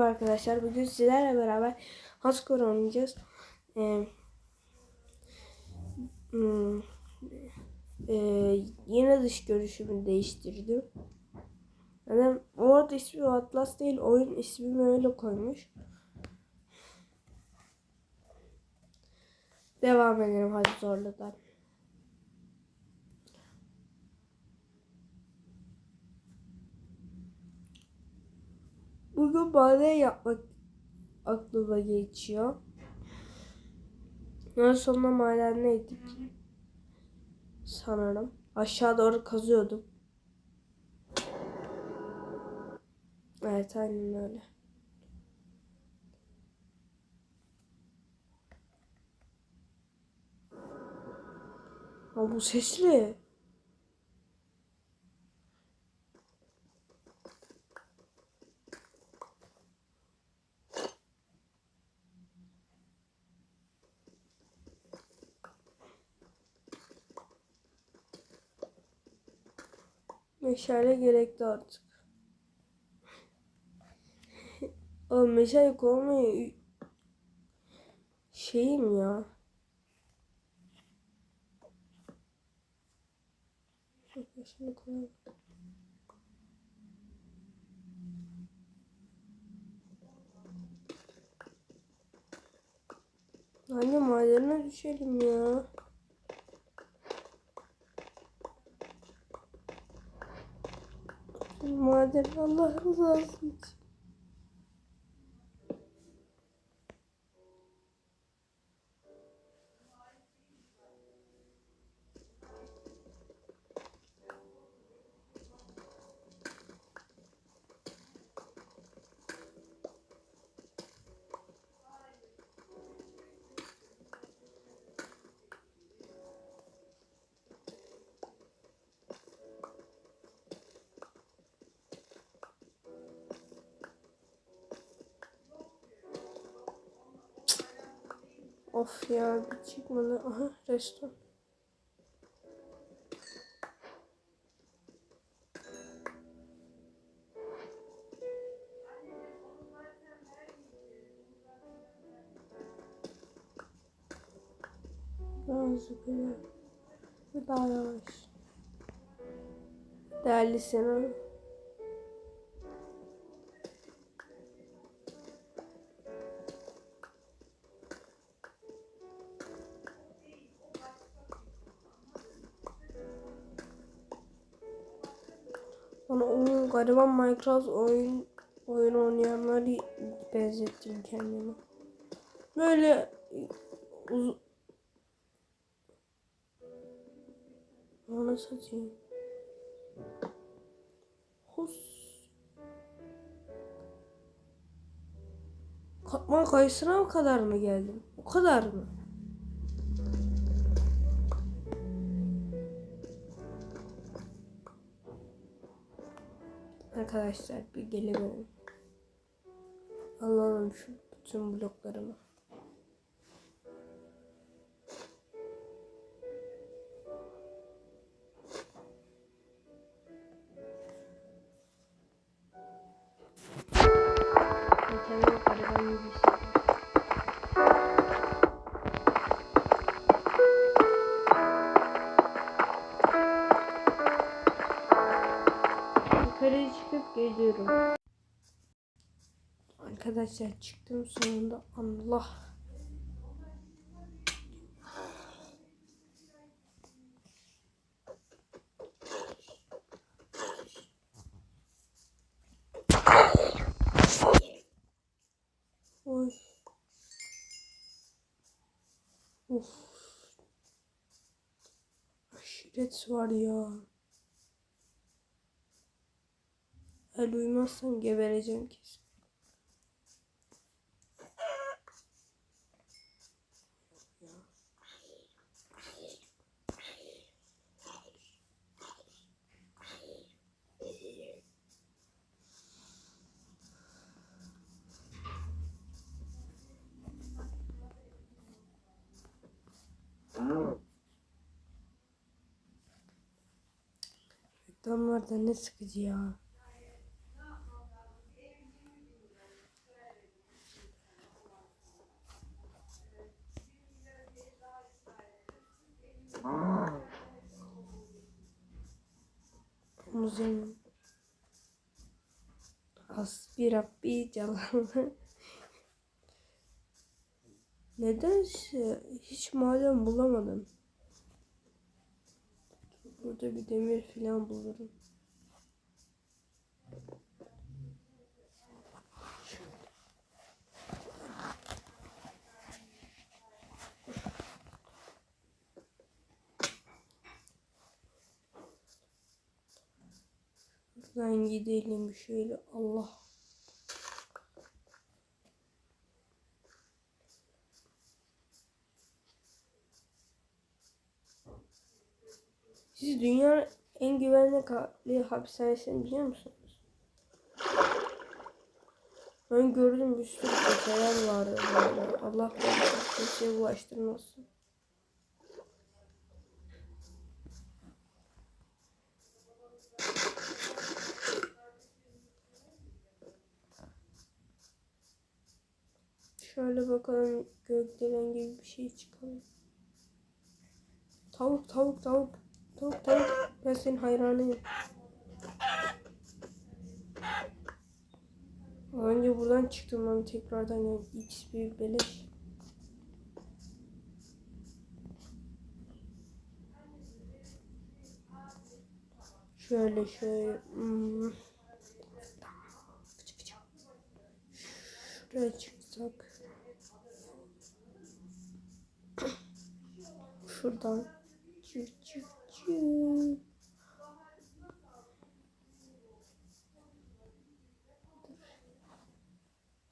Merhaba arkadaşlar. Bugün sizlerle beraber Haskor oynayacağız. Ee, hmm, e, yine dış görüşümü değiştirdim. Yani orada ismi Atlas değil, oyun ismini öyle koymuş. Devam edelim hadi zorladan. Bugün maden yapmak aklıma geçiyor. En sonunda madendeydik. Sanırım. Aşağı doğru kazıyordum. Evet aynen öyle. Ha bu sesli. Meşale gerekli artık. o meşale koymayı şeyim ya. Şunu koyalım. Anne madene düşelim ya. Maden Allah rızası için. Of ya bir çıkmadı. Aha restoran. Böyle. Ve daha yavaş. Değerli Sinan. Bana o gariban Minecraft oyun oyun oynayanları benzettim kendime. Böyle uz Onu satayım. Hus. Katman kayısına o kadar mı geldim? O kadar mı? Arkadaşlar bir gelemedim. Alalım şu bütün bloklarımı. Gibi hissediyorum. Geliyorum. Arkadaşlar çıktım sonunda Allah. Oy. Of. Aşiret var ya. El uyumazsam gebereceğim kesin. Reklamlar da ne sıkıcı ya. Omuzum. Hasbi Rabbi Celal'ı. Nedense hiç maden bulamadım. Burada bir demir falan bulurum. Buradan gidelim şöyle Allah. Siz dünyanın en güvenli hapishanesini biliyor musunuz? Ben gördüm bir sürü vardı böyle. Allah korusun kimseye bulaştırmasın. Şöyle bakalım gökdelen gibi bir şey çıkalım. Tavuk tavuk tavuk. Tavuk tavuk. Ben senin hayranıyım. Önce buradan çıktım ben tekrardan yani X bir beleş. Şöyle şöyle. Hmm. Şuraya çıksak. Şuradan. Çık çık çık.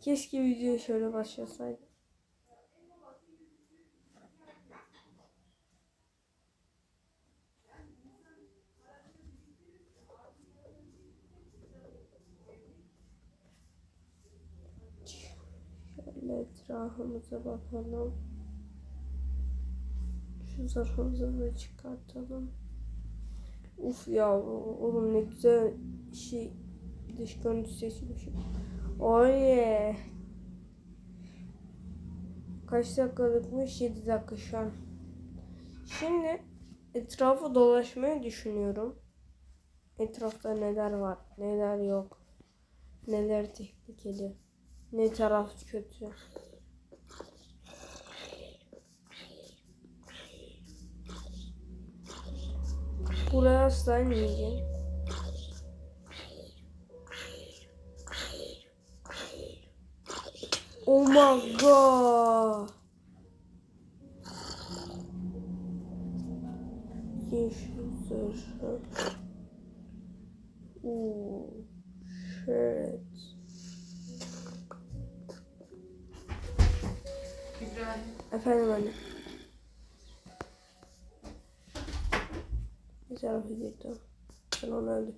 Keşke videoya şöyle başlasaydım. Şöyle etrafımıza bakalım. Şu zarfımızı çıkartalım. Uf ya oğlum ne güzel şey dış görüntü seçmişim. Oye. Kaç dakikalıkmış? 7 dakika şu an. Şimdi etrafı dolaşmayı düşünüyorum. Etrafta neler var, neler yok. Neler tehlikeli. Ne taraf kötü. Buraya asla inmeyeceğim. Oh my god. Yeşil zırhı. Ooh, shit. Efendim anne. Bir tarafa girdi. Ben onu öldüm.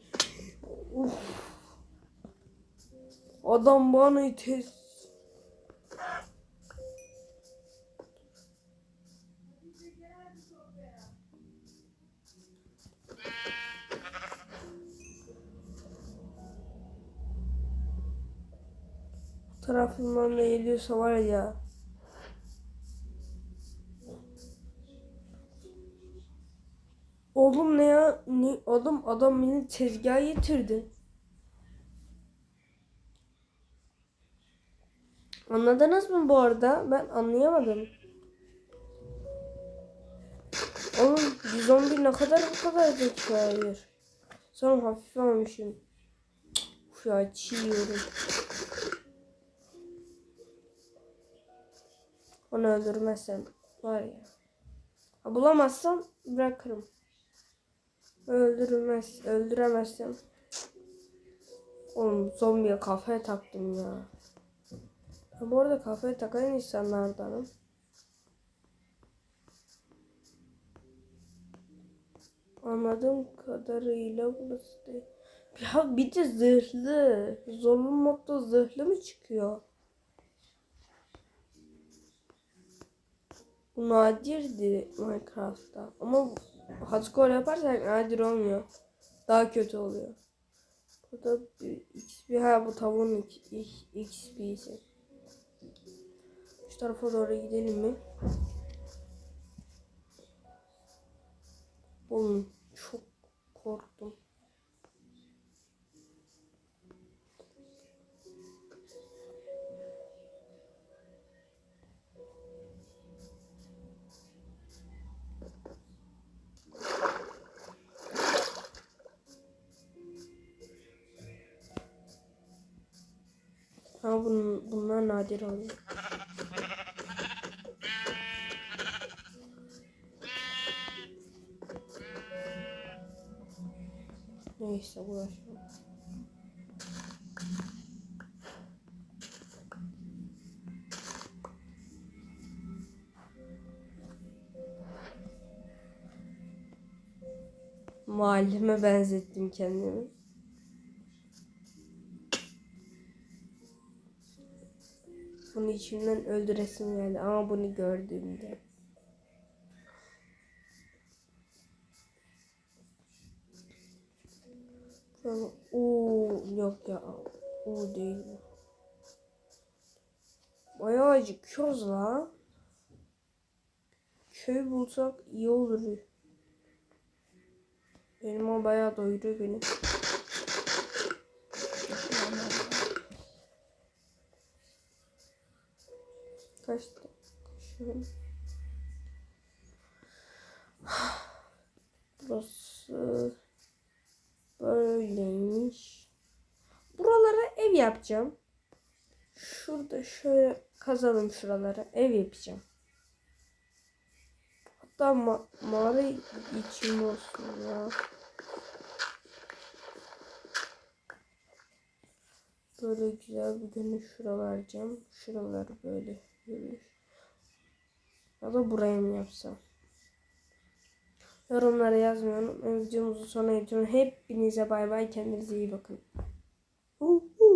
Uf. Adam bana ites. tarafından da geliyorsa var ya. Oğlum ne ya? Ne? Oğlum adam beni tezgaha getirdi. Anladınız mı bu arada? Ben anlayamadım. Oğlum bir zombi ne kadar bu kadar zekayır. Sonra hafif almışım. Uf ya çiğiyorum. Onu öldürmezsem var ya. Bulamazsam bırakırım. Öldürmez, öldüremezsem. Oğlum zombiye kafaya taktım ya. Ben bu arada kafaya takan insanlardanım. Anladığım kadarıyla burası değil. Ya bir de zırhlı. Zorlu modda zırhlı mı çıkıyor? Bu nadirdi Minecraft'ta. Ama hardcore yaparsak nadir olmuyor. Daha kötü oluyor. Burada bir XP ha bu tavuğun XP'si. Şu tarafa doğru gidelim mi? Oğlum çok korktum. Bunlar nadir oluyor. Neyse uğraşmam. Muallime benzettim kendimi. Bunu içimden öldüresim geldi ama bunu gördüğümde. Ooo yok ya. O değil. Bayağı acıkıyoruz la. Köy bulsak iyi olur. Benim o bayağı doyuruyor beni. Kaçtı? Şöyle. Burası böyleymiş. Buralara ev yapacağım. Şurada şöyle kazalım şuralara. Ev yapacağım. Hatta ma mağara içim olsun ya. Böyle güzel bir günü şura vereceğim. Şuraları böyle yürüyüş. Ya da buraya mı yapsam? Yorumlara yazmayı unutmayın. Videomuzu sona getiriyorum. Hepinize bay bay. Kendinize iyi bakın.